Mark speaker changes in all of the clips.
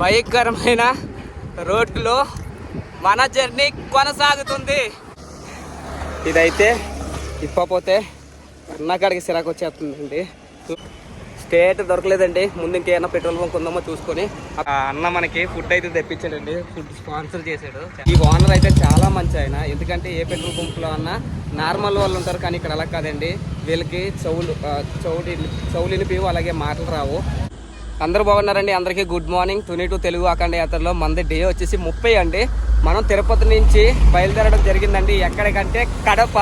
Speaker 1: భయంకరమైన రోడ్లో మన జర్నీ కొనసాగుతుంది. ఇదైతే ఇప్పపోతే అన్నకాడికి సిరాకు వచ్చేస్తుందండి. స్టేట్ దొరకలేదండి. ముందు ఇంకేమైనా పెట్రోల్ బంక్ ఉందామో చూసుకొని. అన్న మనకి ఫుడ్ అయితే తెప్పించాడండి. ఫుడ్ స్పాన్సర్ చేశాడు. ఈ ఓనర్ అయితే చాలా మంచి ఆయన. ఎందుకంటే ఏ పెట్రోల్ బంక్లో అన్నా నార్మల్ వాళ్ళు ఉంటారు కానీ ఇక్కడ అలా కాదండి. వీళ్ళకి చెవులు ఆ, చెవులు చెవులు వినిపివు అలాగే మాటలు రావు. అందరూ బాగున్నారండి. అందరికీ good morning. Tuni to Telugu అఖండ యాత్రలో మంది డే వచ్చేసి ముప్పై అండి. మనం తిరుపతి నుంచి బయలుదేరడం జరిగిందండి. ఎక్కడికంటే కడప.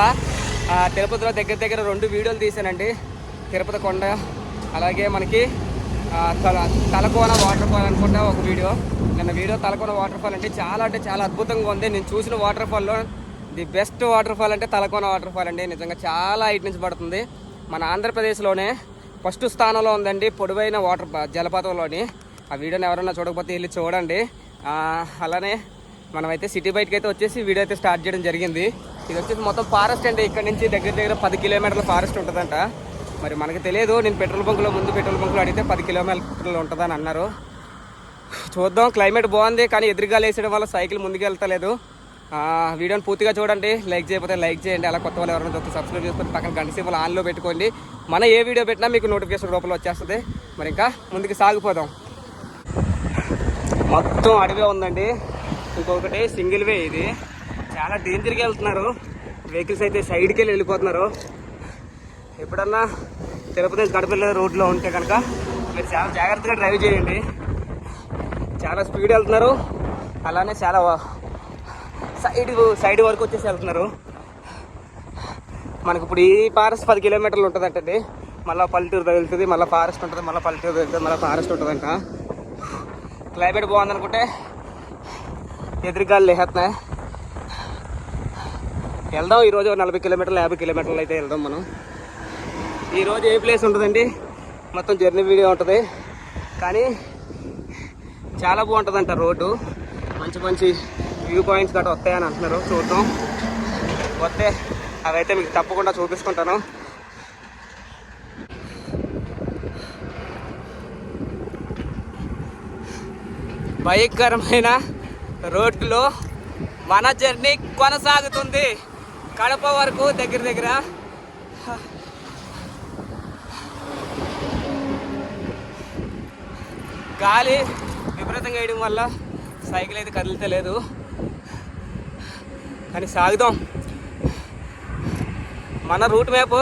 Speaker 1: తిరుపతిలో దగ్గర దగ్గర రెండు వీడియోలు తీసానండి తిరుపతి కొండ అలాగే మనకి తల తలకోన వాటర్ ఫాల్ అనుకుంటా ఒక వీడియో. నిన్న వీడియో తలకోన వాటర్ ఫాల్ అంటే చాలా అంటే చాలా అద్భుతంగా ఉంది. నేను చూసిన వాటర్ ఫాల్లో ది బెస్ట్ వాటర్ ఫాల్ అంటే తలకోన వాటర్ ఫాల్ అండి. నిజంగా చాలా హైట్ నుంచి పడుతుంది. మన ఆంధ్రప్రదేశ్లోనే ఫస్ట్ స్థానంలో ఉందండి పొడవైన వాటర్ జలపాతంలోని. ఆ వీడియోని ఎవరైనా చూడకపోతే వెళ్ళి చూడండి. అలానే మనమైతే సిటీ బయటకి అయితే వచ్చేసి వీడియో అయితే స్టార్ట్ చేయడం జరిగింది. ఇది వచ్చేసి మొత్తం ఫారెస్ట్ అండి. ఇక్కడ నుంచి దగ్గర దగ్గర పది కిలోమీటర్ల ఫారెస్ట్ ఉంటుందంట. మరి మనకి తెలియదు నేను పెట్రోల్ బంక్లో ముందు పెట్రోల్ బంక్లో అడిగితే పది కిలోమీటర్లు ఉంటుందని అన్నారు. చూద్దాం క్లైమేట్ బాగుంది కానీ ఎదురుగా లేచడం వల్ల సైకిల్ ముందుకు వెళ్తలేదు వీడియోని పూర్తిగా చూడండి. లైక్ చేయకపోతే లైక్ చేయండి. అలా కొత్త వాళ్ళు ఎవరైనా చూస్తే సబ్స్క్రైబ్ చేసుకొని పక్కన గంట సేపు ఆన్లో పెట్టుకోండి. మన ఏ వీడియో పెట్టినా మీకు నోటిఫికేషన్ రూపంలో వచ్చేస్తుంది. మరి ఇంకా ముందుకు సాగిపోదాం. మొత్తం అడవే ఉందండి. ఇంకొకటి సింగిల్ వే ఇది. చాలా డేంజర్గా వెళ్తున్నారు. వెహికల్స్ అయితే సైడ్కి వెళ్ళి వెళ్ళిపోతున్నారు. ఎప్పుడన్నా తిరుపతి గడపల్లే రోడ్లో ఉంటే కనుక మీరు చాలా జాగ్రత్తగా డ్రైవ్ చేయండి. చాలా స్పీడ్ వెళ్తున్నారు. అలానే చాలా సైడ్ సైడ్ వరకు వచ్చేసి వెళ్తున్నారు. మనకి ఇప్పుడు ఈ ఫారెస్ట్ పది కిలోమీటర్లు ఉంటుందంటండి. మళ్ళీ పల్లెటూరు తగులుతుంది మళ్ళీ ఫారెస్ట్ ఉంటుంది మళ్ళీ పల్లెటూరు తగులుతుంది మళ్ళీ ఫారెస్ట్ ఉంటుందంట. క్లైమేట్ బాగుందనుకుంటే ఎదురుగాలు లేస్తున్నాయి వెళ్దాం ఈరోజు నలభై కిలోమీటర్లు యాభై కిలోమీటర్లు అయితే వెళ్దాం మనం. ఈరోజు ఏ ప్లేస్ ఉంటుందండి? మొత్తం జర్నీ వీడియో ఉంటుంది. కానీ చాలా బాగుంటుందంట రోడ్డు. మంచి మంచి వ్యూ పాయింట్స్ గట్రా వస్తాయని అంటున్నారు. చూద్దాం. వస్తే అవైతే మీకు తప్పకుండా చూపిస్తుంటాను. భయంకరమైన రోడ్లో మన జర్నీ కొనసాగుతుంది. కడప వరకు దగ్గర దగ్గర. గాలి విపరీతంగా వేయడం వల్ల సైకిల్ అయితే కదిలితలేదు. కానీ సాగుదాం. మన రూట్ మ్యాప్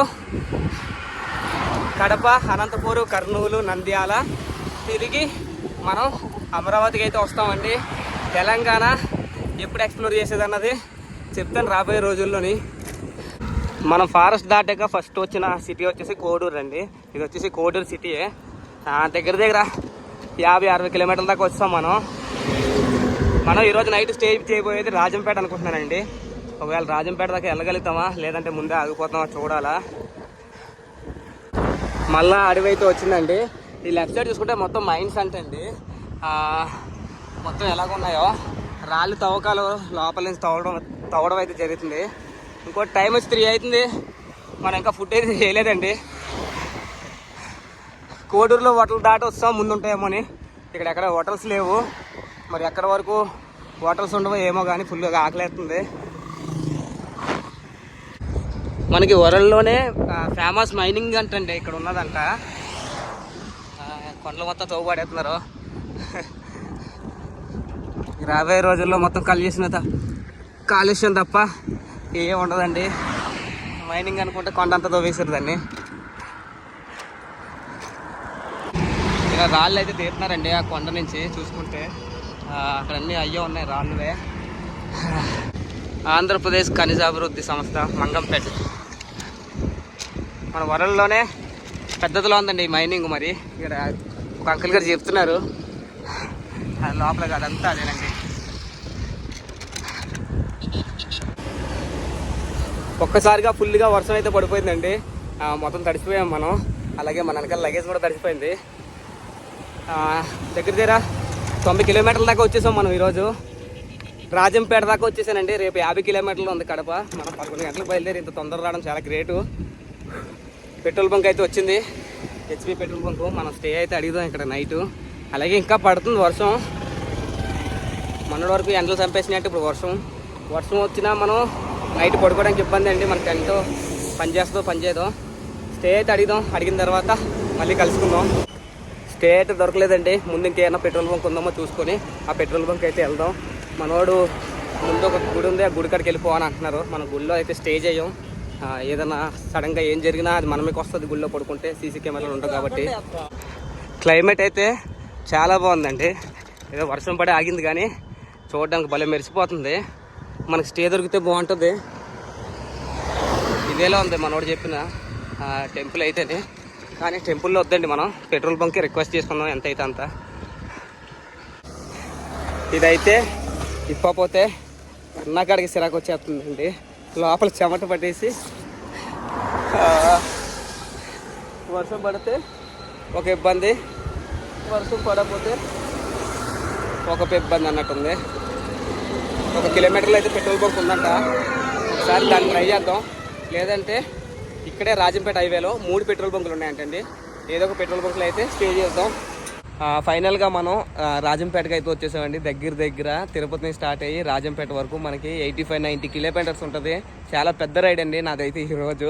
Speaker 1: కడప అనంతపూరు కర్నూలు నంద్యాల తిరిగి మనం అమరావతికి అయితే వస్తామండి. తెలంగాణ ఎప్పుడు ఎక్స్ప్లోర్ చేసేదన్నది చెప్తాను రాబోయే రోజుల్లోని. మనం ఫారెస్ట్ దాటాక ఫస్ట్ వచ్చిన సిటీ వచ్చేసి కోడూరు అండి. ఇది వచ్చేసి కోడూరు సిటీయే. దగ్గర దగ్గర యాభై అరవై కిలోమీటర్ల దాకా వస్తాం మనం. మనం ఈరోజు నైట్ స్టే చేయబోయేది రాజంపేట అనుకుంటున్నానండి. ఒకవేళ రాజంపేట దాకా వెళ్ళగలుగుతామా? లేదంటే ముందే ఆగిపోతామా చూడాలా. మళ్ళా అడవి అయితే వచ్చిందండి. ఈ లెఫ్ట్ సైడ్ చూసుకుంటే మొత్తం మైన్స్ అంటండి. అండి మొత్తం ఎలాగున్నాయో. రాళ్ళు తవ్వకాలు లోపల నుంచి తవ్వడం తవ్వడం అయితే జరుగుతుంది. ఇంకోటి టైం వచ్చి త్రీ అవుతుంది. మనం ఇంకా ఫుడ్ అయితే చేయలేదండి. కోడూరులో హోటల్ దాటి వస్తాం ముందు ఉంటాయేమో అని ఇక్కడ ఎక్కడ హోటల్స్ లేవు. మరి ఎక్కడ వరకు హోటల్స్ ఉండవో ఏమో కానీ ఫుల్గా ఆకలేస్తుంది. మనకి వరల్డ్లోనే ఫేమస్ మైనింగ్ అంటండి ఇక్కడ ఉన్నదంట. కొండలు మొత్తం తవ్వుబడేస్తున్నారు రాబోయే రోజుల్లో మొత్తం కాలుష్యం కాలుష్యం తప్ప ఏం ఉండదండి. మైనింగ్ అనుకుంటే కొండ అంతా తవ్వేసారు దాన్ని. ఇలా రాళ్ళు అయితే తీరుతున్నారండి ఆ కొండ నుంచి చూసుకుంటే. అక్కడ అన్నీ అయ్యే ఉన్నాయి రాళ్ళువే ఆంధ్రప్రదేశ్ ఖనిజాభివృద్ధి సంస్థ మంగంపేట. మన వరల్డ్లోనే పెద్దదిలో ఉందండి ఈ మైనింగ్ మరి. ఇక్కడ ఒక అంకుల్ గారు చెప్తున్నారు. ఆ లోపల అదంతా అదేనండి. ఒక్కసారిగా ఫుల్గా వర్షం అయితే పడిపోయిందండి. మొత్తం తడిసిపోయాం మనం. అలాగే మన వెనకాల లగేజ్ కూడా తడిసిపోయింది. దగ్గర దగ్గర తొంభై కిలోమీటర్ల దాకా వచ్చేసాం మనం ఈరోజు. రాజంపేట దాకా వచ్చేసానండి. రేపు యాభై కిలోమీటర్లు ఉంది కడప. మనం పదకొండు గంటలకు బయలుదేరి ఇంత తొందర రావడం చాలా గ్రేటు. పెట్రోల్ బంక్ అయితే వచ్చింది. HP petrol bunk. మనం స్టే అయితే అడిగిదాం ఇక్కడ నైట్. అలాగే ఇంకా పడుతుంది వర్షం. మొన్నటి వరకు ఎండలు చంపేసినట్టు ఇప్పుడు వర్షం. వర్షం వచ్చినా మనం నైట్ పడుకోవడానికి ఇబ్బంది అండి. మన టెంట్ పనిచేస్తుందో పనిచేయదో. స్టే అయితే అడిగిదాం. అడిగిన తర్వాత మళ్ళీ కలుసుకుందాం. స్టే అయితే దొరకలేదండి. ముందు ఇంకేమైనా పెట్రోల్ బంక్ ఉందామో చూసుకొని ఆ పెట్రోల్ బంక్ అయితే వెళ్దాం. మనోడు ముందు ఒక గుడి ఉంది ఆ గుడి కాడికి వెళ్ళిపోవని అంటున్నారు. మన గుడిలో అయితే స్టే చేయం. ఏదైనా సడన్గా ఏం జరిగినా అది మనమేకి వస్తుంది గుడిలో పడుకుంటే సీసీ కెమెరాలు ఉండవు కాబట్టి. క్లైమేట్ అయితే చాలా బాగుందండి. ఏదో వర్షం పడి ఆగింది కానీ చూడడానికి భలే మెరిసిపోతుంది. మనకి స్టే దొరికితే బాగుంటుంది. ఇదేలా ఉంది మనోడు చెప్పిన టెంపుల్ అయితేనే. కానీ టెంపుల్లో వద్దండి మనం. పెట్రోల్ బంక్కి రిక్వెస్ట్ చేసుకుందాం. ఎంత అయితే అంత. ఇదైతే ఇప్పపోతే అన్నకాడికి సిరాకు వచ్చేస్తుందండి. లోపల చెమట పట్టేసి వర్షం పడితే ఒక ఇబ్బంది. వర్షం పడకపోతే ఒక ఇబ్బంది అన్నట్టుంది. ఒక కిలోమీటర్లో అయితే పెట్రోల్ బంక్ ఉందంట. ఒకసారి దాన్ని ట్రై చేద్దాం. లేదంటే ఇక్కడే రాజంపేట హైవేలో మూడు పెట్రోల్ బంకులు ఉన్నాయంటండి. ఏదో ఒక పెట్రోల్ బంకులు అయితే స్టే చేద్దాం. ఫైనల్గా మనం రాజంపేటకి అయితే వచ్చేసామండి. దగ్గర దగ్గర తిరుపతి నుంచి స్టార్ట్ అయ్యి రాజంపేట వరకు మనకి ఎయిటీ ఫైవ్ నైంటీ కిలోమీటర్స్ ఉంటుంది. చాలా పెద్ద రైడ్ అండి నాదైతే ఈరోజు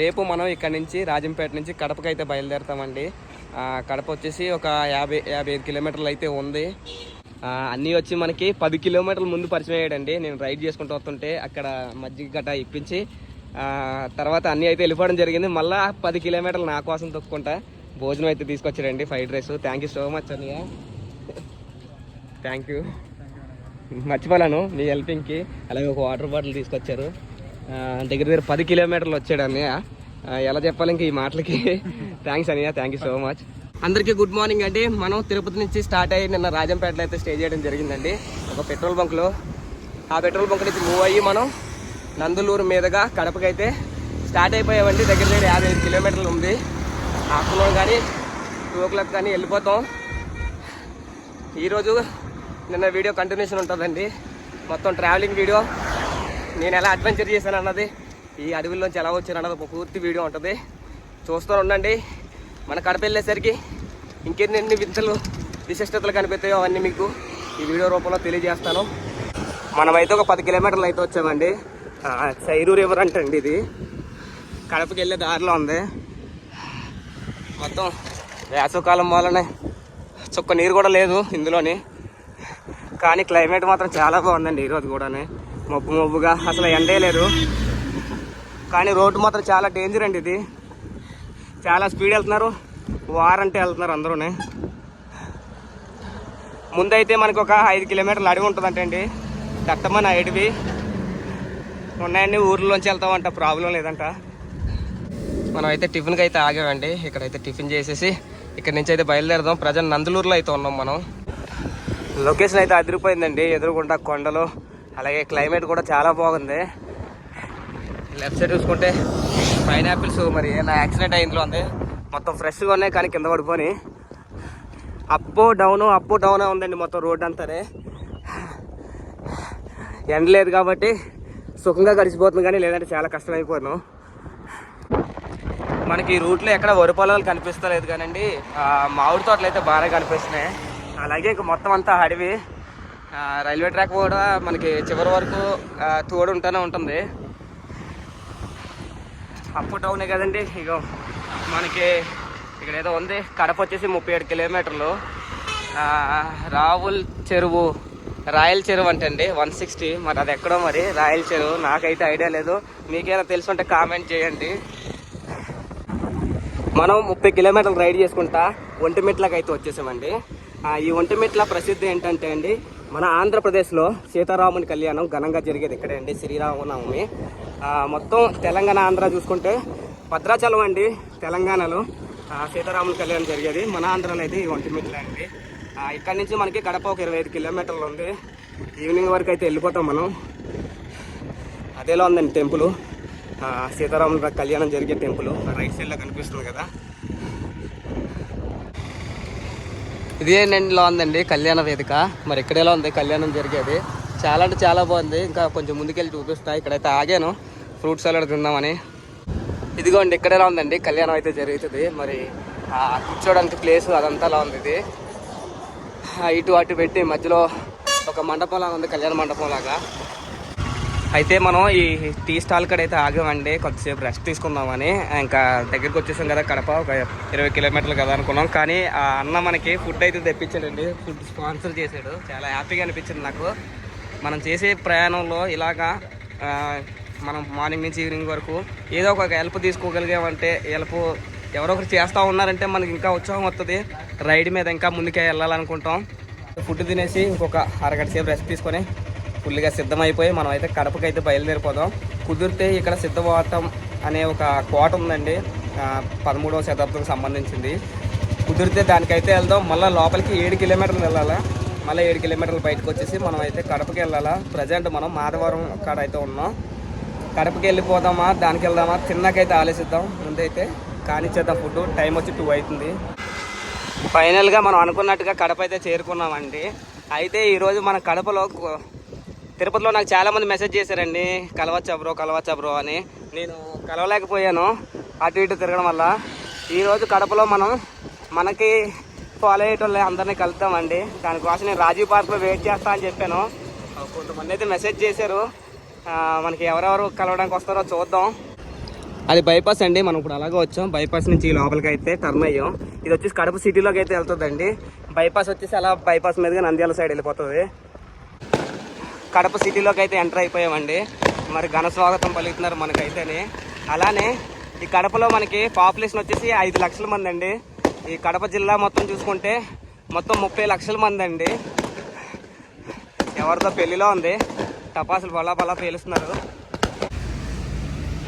Speaker 1: రేపు మనం ఇక్కడ నుంచి రాజంపేట నుంచి కడపకి అయితే బయలుదేరుతామండి కడప వచ్చేసి ఒక యాభై యాభై ఐదు కిలోమీటర్లు అయితే ఉంది. అన్నీ వచ్చి మనకి పది కిలోమీటర్ల ముందు పరిచయం అయ్యాడండి. నేను రైడ్ చేసుకుంటూ వస్తుంటే అక్కడ మజ్జిగ గట్ట ఇప్పించి తర్వాత అన్నీ అయితే వెళ్ళిపోవడం జరిగింది. మళ్ళీ పది కిలోమీటర్లు నా కోసం తొక్కుంటా భోజనం అయితే తీసుకొచ్చాడండి fried rice. Thank you so much అన్నయ్య. థ్యాంక్ యూ మర్చిపోలేను మీ హెల్పింగ్కి. అలాగే ఒక వాటర్ బాటిల్ తీసుకొచ్చారు. దగ్గర దగ్గర పది కిలోమీటర్లు వచ్చాడు అన్నయ్య. ఎలా చెప్పాలి ఇంక ఈ మాటలకి? థ్యాంక్స్ అన్నయ్య. థ్యాంక్ యూ సో మచ్ అందరికీ గుడ్ మార్నింగ్ అండి. మనం తిరుపతి నుంచి స్టార్ట్ అయ్యి నిన్న రాజంపేటలో అయితే స్టే చేయడం జరిగిందండి. ఒక పెట్రోల్ బంక్లో ఆ పెట్రోల్ బంక్ నుంచి మూవ్ అయ్యి మనం నందులూరు మీదుగా కడపకైతే స్టార్ట్ అయిపోయామండి. దగ్గర దగ్గర యాభై ఐదు కిలోమీటర్లు ఉంది. ఆఫ్టర్నూన్ కానీ టూ ఓ క్లాక్ కానీ వెళ్ళిపోతాం. ఈరోజు నిన్న వీడియో కంటిన్యూషన్ ఉంటుందండి. మొత్తం ట్రావెలింగ్ వీడియో. నేను ఎలా అడ్వెంచర్ చేశాను అన్నది ఈ అడవిలోంచి ఎలా వచ్చాను అన్నది ఒక పూర్తి వీడియో ఉంటుంది. చూస్తూ ఉండండి. మన కడప వెళ్ళేసరికి ఇంకెన్ని వింతలు విశిష్టతలు కనిపిస్తాయో అవన్నీ మీకు ఈ వీడియో రూపంలో తెలియజేస్తాను. మనమైతే ఒక పది కిలోమీటర్లు అయితే వచ్చామండి. సైరు రివర్ అంటండి ఇది? కడపకి వెళ్ళే దారిలో ఉంది. మొత్తం వేసవకాలం వల్లనే చుక్క నీరు కూడా లేదు ఇందులోని. కానీ క్లైమేట్ మాత్రం చాలా బాగుందండి ఈరోజు కూడానే. మబ్బు మబ్బుగా. అసలు ఎండే లేదు. కానీ రోడ్డు మాత్రం చాలా డేంజర్ అండి ఇది. చాలా స్పీడ్ వెళ్తున్నారు. వారంటే వెళ్తున్నారు అందరూనే. ముందైతే మనకు ఒక ఐదు కిలోమీటర్లు అడిగి ఉంటుందంట అండి దట్టమైన అడవి ఉన్నాయండి ఊర్లోంచి వెళ్తామంట ప్రాబ్లం లేదంట. మనం అయితే టిఫిన్కి అయితే ఆగామండి. ఇక్కడైతే టిఫిన్ చేసేసి ఇక్కడ నుంచి అయితే బయలుదేరదాం. ప్రజెంట్ నందులూరులో అయితే ఉన్నాం మనం. లొకేషన్ అయితే అదిరిపోయిందండి ఎదురుకుండా కొండలు అలాగే క్లైమేట్ కూడా చాలా బాగుంది. లెఫ్ట్ సైడ్ చూసుకుంటే పైనాపిల్స్ మరి ఏమైనా యాక్సిడెంట్ అయిందిలో ఉంది మొత్తం ఫ్రెష్గా ఉన్నాయి కానీ కింద పడిపోయి అప్ డౌన్ అప్ డౌన్ ఉందండి మొత్తం రోడ్ అంతానే. ఎండ లేదు కాబట్టి సుఖంగా గడిచిపోతుంది కానీ లేదంటే చాలా కష్టమైపోతున్నాం మనకి ఈ రూట్లో ఎక్కడ వరి పొలాలు కనిపిస్తలేదు కానండి. మామిడి తోటలు అయితే బాగా కనిపిస్తున్నాయి. అలాగే ఇంక మొత్తం అంతా అడవి. రైల్వే ట్రాక్ కూడా మనకి చివరి వరకు తోడు ఉంటూనే ఉంటుంది. అప్ టౌనే కదండి? ఇక మనకి ఇక్కడ ఏదో ఉంది. కడప వచ్చేసి ముప్పై ఏడు కిలోమీటర్లు. రావుల్ చెరువు. రాయల్ చెరువు అంటండి వన్ సిక్స్టీ మరి అది ఎక్కడో మరి రాయల్ చెరువు. నాకైతే ఐడియా లేదు. మీకేమైనా తెలుసుంటే కామెంట్ చేయండి. మనం ముప్పై కిలోమీటర్లు రైడ్ చేసుకుంటా ఒంటిమిట్లకు అయితే వచ్చేసామండి. ఈ ఒంటిమిట్ల ప్రసిద్ధి ఏంటంటే అండి మన ఆంధ్రప్రదేశ్లో సీతారాముని కళ్యాణం ఘనంగా జరిగేది ఇక్కడే అండి శ్రీరామనవమి. మొత్తం తెలంగాణ ఆంధ్ర చూసుకుంటే భద్రాచలం అండి తెలంగాణలో. సీతారాముని కళ్యాణం జరిగేది మన ఆంధ్రలో అయితే ఈ ఒంటిమిట్ల అండి. ఇక్కడ నుంచి మనకి కడప ఒక ఇరవై ఐదు కిలోమీటర్లు ఉంది. ఈవినింగ్ వరకు అయితే వెళ్ళిపోతాం మనం. అదేలా ఉందండి టెంపుల్ సీతారాముల కళ్యాణం జరిగే టెంపుల్ రైట్ సైడ్లో కనిపిస్తుంది కదా. ఇదే నెండ్లో ఉందండి? కళ్యాణ వేదిక. మరి ఇక్కడేలా ఉంది? కళ్యాణం జరిగేది. చాలా అంటే చాలా బాగుంది. ఇంకా కొంచెం ముందుకెళ్ళి చూపిస్తా. ఇక్కడైతే ఆగాను. ఫ్రూట్ సలాడ్ తిందామని. ఇదిగోండి ఇక్కడేలా ఉందండి? కళ్యాణం అయితే జరుగుతుంది. మరి కూర్చోడానికి ప్లేస్ అదంతా అలా ఉంది ఇది. ఇటు అటు పెట్టి మధ్యలో ఒక మండపం లాగా ఉంది కళ్యాణ మండపం లాగా అయితే మనం ఈ టీ స్టాల్ కాడ అయితే ఆగామండి కొద్దిసేపు రెస్ట్ తీసుకుందామని. ఇంకా దగ్గరికి వచ్చేసాం కదా కడప ఒక ఇరవై కిలోమీటర్లు కదా అనుకున్నాం. కానీ ఆ అన్న మనకి ఫుడ్ అయితే తెప్పించాడండి ఫుడ్ స్పాన్సర్ చేశాడు. చాలా హ్యాపీగా అనిపించింది నాకు. మనం చేసే ప్రయాణంలో ఇలాగా మనం మార్నింగ్ నుంచి ఈవినింగ్ వరకు ఏదో ఒక హెల్ప్ తీసుకోగలిగామంటే హెల్ప్ ఎవరో ఒకరు చేస్తూ ఉన్నారంటే మనకి ఇంకా ఉత్సాహం వస్తుంది రైడ్ మీద ఇంకా ముందుకే వెళ్ళాలనుకుంటాం. ఫుడ్ తినేసి ఇంకొక అరగంట సేపు రెస్ట్ తీసుకొని ఫుల్గా సిద్ధమైపోయి మనం అయితే కడపకి అయితే బయలుదేరిపోదాం. కుదిరితే ఇక్కడ సిద్ధవాటం అనే ఒక కోట ఉందండి. పదమూడవ శతాబ్దంకి సంబంధించింది. కుదిరితే దానికైతే వెళ్దాం. మళ్ళీ లోపలికి ఏడు కిలోమీటర్లు వెళ్ళాలా? మళ్ళీ ఏడు కిలోమీటర్లు బయటకు వచ్చేసి మనం అయితే కడపకి వెళ్ళాలా? ప్రజెంట్ మనం మాధవరం కాడ అయితే ఉన్నాం. కడపకి వెళ్ళిపోదామా? దానికి వెళ్దామా? తిన్నాకైతే ఆలోచిద్దాం. ముందైతే కానిచ్చేద్దాం ఫుడ్. టైం వచ్చి టూ అవుతుంది. ఫైనల్గా మనం అనుకున్నట్టుగా కడప అయితే చేరుకున్నామండి. అయితే ఈరోజు మన కడపలో తిరుపతిలో నాకు చాలామంది మెసేజ్ చేశారండి. కలవచ్చా బ్రో కలవచ్చా బ్రో అని. నేను కలవలేకపోయాను. అటు ఇటు తిరగడం వల్ల. ఈరోజు కడపలో మనం మనకి ఫాలో అయ్యేటోళ్ళే అందరినీ కలుద్దామండి. దానికోసం నేను రాజీవ్ పార్క్లో వెయిట్ చేస్తా అని చెప్పాను. కొంతమంది అయితే మెసేజ్ చేశారు. మనకి ఎవరెవరు కలవడానికి వస్తారో చూద్దాం. అది బైపాస్ అండి మనం ఇప్పుడు అలాగే వచ్చాం. బైపాస్ నుంచి ఈ లోపలికి అయితే టర్న్ అయ్యాం. ఇది వచ్చేసి కడప సిటీలోకి అయితే వెళ్తుందండి. బైపాస్ వచ్చేసి అలా బైపాస్ మీదుగా నంద్యాల సైడ్ వెళ్ళిపోతుంది. కడప సిటీలోకి అయితే ఎంటర్ అయిపోయామండి. మరి ఘన స్వాగతం పలుకుతున్నారు మనకైతేనే. అలానే ఈ కడపలో మనకి పాపులేషన్ వచ్చేసి ఐదు లక్షల మంది అండి. ఈ కడప జిల్లా మొత్తం చూసుకుంటే మొత్తం ముప్పై లక్షల మంది అండి. ఎవరితో పెళ్ళిలో ఉంది. టపాసులు బలా బలా పేలుస్తున్నారు.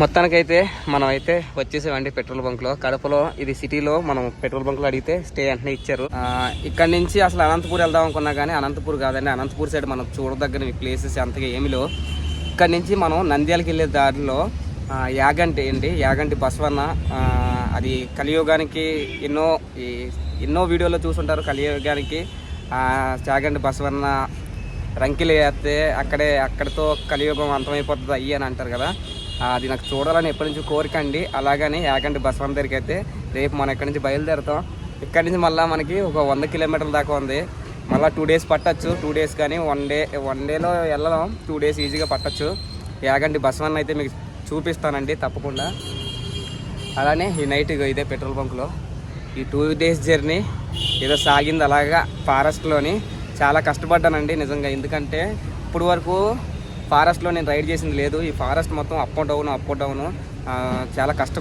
Speaker 1: మొత్తానికైతే మనం అయితే వచ్చేసేవండి పెట్రోల్ బంక్లో కడపలో ఇది సిటీలో మనం పెట్రోల్ బంక్లో అడిగితే స్టే అంటే ఇచ్చారు. ఇక్కడ నుంచి అసలు అనంతపూర్ వెళ్దాం అనుకున్నా కానీ అనంతపూర్ కాదండి అనంతపూర్ సైడ్ మనం చూడదగ్గర ప్లేసెస్ అంతగా ఏమి లేవు. ఇక్కడ నుంచి మనం నంద్యాలకి వెళ్ళే దారిలో యాగంటి అండి యాగంటి బసవన్న అది కలియుగానికి ఎన్నో ఎన్నో వీడియోలో చూసుంటారు కలియుగానికి. యాగంటి బసవన్న రంకిలు వేస్తే అక్కడే అక్కడితో కలియుగం అంతమైపోతుంది అయ్యి అని అంటారు కదా. అది నాకు చూడాలని ఎప్పటి నుంచి కోరిక అండి. అలాగని యాగంటి బస్వాన్ దగ్గరికి అయితే రేపు మనం ఇక్కడి నుంచి బయలుదేరుతాం. ఇక్కడి నుంచి మళ్ళీ మనకి ఒక వంద కిలోమీటర్ల దాకా ఉంది. మళ్ళీ టూ డేస్ పట్టచ్చు. టూ డేస్ కానీ వన్ డే వన్ డేలో వెళ్ళడం టూ డేస్ ఈజీగా పట్టచ్చు. యాగంటి బస్వాన్ అయితే మీకు చూపిస్తానండి తప్పకుండా. అలానే ఈ నైట్ ఇగో ఇదే పెట్రోల్ బంక్లో. ఈ టూ డేస్ జర్నీ ఏదో సాగింది అలాగా ఫారెస్ట్లోని చాలా కష్టపడ్డానండి నిజంగా. ఎందుకంటే ఇప్పుడు వరకు ఫారెస్ట్లో నేను రైడ్ చేసింది లేదు. ఈ ఫారెస్ట్ మొత్తం up and down up and down చాలా కష్ట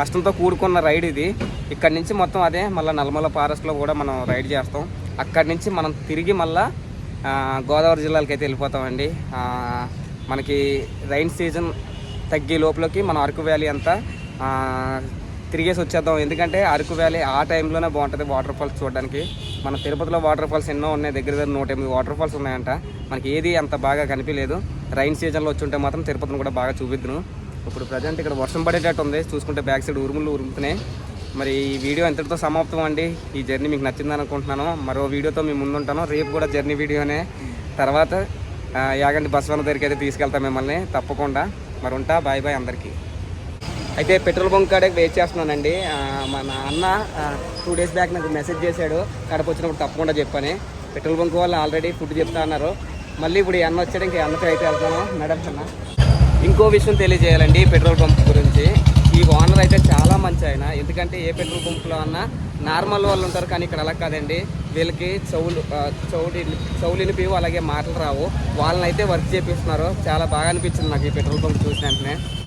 Speaker 1: కష్టంతో కూడుకున్న రైడ్ ఇది. ఇక్కడ నుంచి మొత్తం అదే మళ్ళీ నల్మల ఫారెస్ట్లో కూడా మనం రైడ్ చేస్తాం. అక్కడి నుంచి మనం తిరిగి మళ్ళీ గోదావరి జిల్లాలకి అయితే వెళ్ళిపోతామండి. మనకి రైన్ సీజన్ తగ్గే లోపలికి మనం అరకు వ్యాలీ అంతా తిరిగేసి వచ్చేద్దాం. ఎందుకంటే అరకు వ్యాలీ ఆ టైంలోనే బాగుంటుంది వాటర్ ఫాల్స్ చూడడానికి. మన తిరుపతిలో వాటర్ ఫాల్స్ ఎన్నో ఉన్నాయి. దగ్గర దగ్గర నూట ఎనిమిది వాటర్ ఫాల్స్ ఉన్నాయంట. మనకి ఏది అంత బాగా కనిపించలేదు. రైన్ సీజన్లో వచ్చి ఉంటే మాత్రం తిరుపతిని కూడా బాగా చూపిద్దును. ఇప్పుడు ప్రజెంట్ ఇక్కడ వర్షం పడేటట్టు ఉంది. చూసుకుంటే బ్యాక్ సైడ్ ఉరుములు ఉరుముతున్నాయి. మరి ఈ వీడియో ఎంతటితో సమాప్తం అండి. ఈ జర్నీ మీకు నచ్చింది అనుకుంటున్నాను. మరో వీడియోతో మేము ముందుంటాను. రేపు కూడా జర్నీ వీడియోనే. తర్వాత యాగండి యాగంటి బస్వన్న దగ్గరికి అయితే తీసుకెళ్తాం మిమ్మల్ని. తప్పకుండా. మరి ఉంటా. బాయ్ బాయ్ అందరికీ. అయితే పెట్రోల్ బంక్ కాడే వెయిట్ చేస్తున్నానండి. మా మన అన్న టూ డేస్ బ్యాక్ నాకు మెసేజ్ చేశాడు. కడప వచ్చినప్పుడు తప్పకుండా చెప్పని. పెట్రోల్ బంక్ వాళ్ళు ఆల్రెడీ ఫుడ్ చెప్తా అన్నారు. మళ్ళీ ఇప్పుడు అన్న వచ్చాడు ఇంకా అన్నతో అయితే వెళ్తాను. మేడం అన్న ఇంకో విషయం తెలియజేయాలండి పెట్రోల్ పంప్ గురించి. ఈ ఓనర్ అయితే చాలా మంచి ఆయన. ఎందుకంటే ఏ పెట్రోల్ బంక్లో అన్నా నార్మల్ వాళ్ళు ఉంటారు కానీ ఇక్కడ అలా కాదండి. వీళ్ళకి చెవులు ఆ, చెవులు చెవులు వినిపివు అలాగే మాటలు రావు. వాళ్ళని అయితే వర్క్ చేపిస్తున్నారు. చాలా బాగా అనిపించింది నాకు ఈ పెట్రోల్ పంప్ చూసిన వెంటనే.